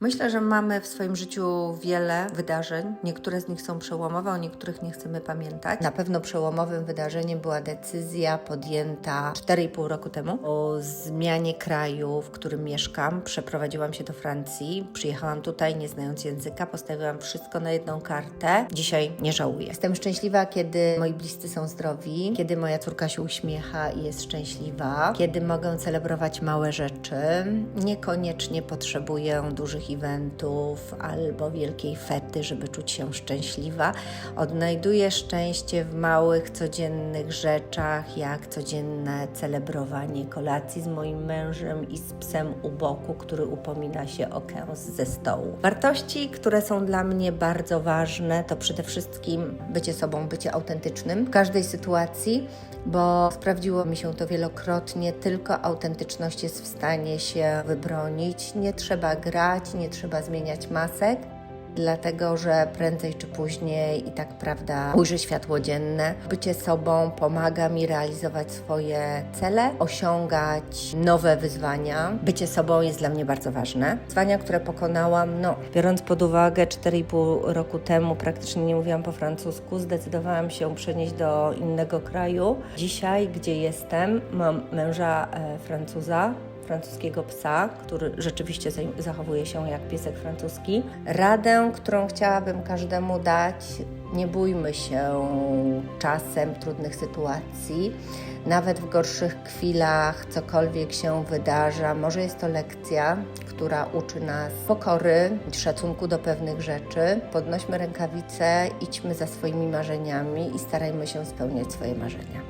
Myślę, że mamy w swoim życiu wiele wydarzeń. Niektóre z nich są przełomowe, o niektórych nie chcemy pamiętać. Na pewno przełomowym wydarzeniem była decyzja podjęta 4,5 roku temu o zmianie kraju, w którym mieszkam. Przeprowadziłam się do Francji, przyjechałam tutaj nie znając języka, postawiłam wszystko na jedną kartę. Dzisiaj nie żałuję. Jestem szczęśliwa, kiedy moi bliscy są zdrowi, kiedy moja córka się uśmiecha i jest szczęśliwa, kiedy mogę celebrować małe rzeczy. Niekoniecznie potrzebuję dużych eventów albo wielkiej fety, żeby czuć się szczęśliwa. Odnajduję szczęście w małych, codziennych rzeczach, jak codzienne celebrowanie kolacji z moim mężem i z psem u boku, który upomina się o kęs ze stołu. Wartości, które są dla mnie bardzo ważne, to przede wszystkim bycie sobą, bycie autentycznym w każdej sytuacji, bo sprawdziło mi się to wielokrotnie. Tylko autentyczność jest w stanie się wybronić. Nie trzeba grać, nie trzeba zmieniać masek. Dlatego, że prędzej czy później i tak prawda ujrzy światło dzienne. Bycie sobą pomaga mi realizować swoje cele, osiągać nowe wyzwania. Bycie sobą jest dla mnie bardzo ważne. Wyzwania, które pokonałam, no, biorąc pod uwagę 4,5 roku temu praktycznie nie mówiłam po francusku, zdecydowałam się przenieść do innego kraju. Dzisiaj, gdzie jestem, mam męża e, Francuza, francuskiego psa, który rzeczywiście za- zachowuje się jak piesek francuski. Radę, którą chciałabym każdemu dać, nie bójmy się czasem trudnych sytuacji. Nawet w gorszych chwilach, cokolwiek się wydarza, może jest to lekcja, która uczy nas pokory, szacunku do pewnych rzeczy. Podnośmy rękawice, idźmy za swoimi marzeniami i starajmy się spełniać swoje marzenia.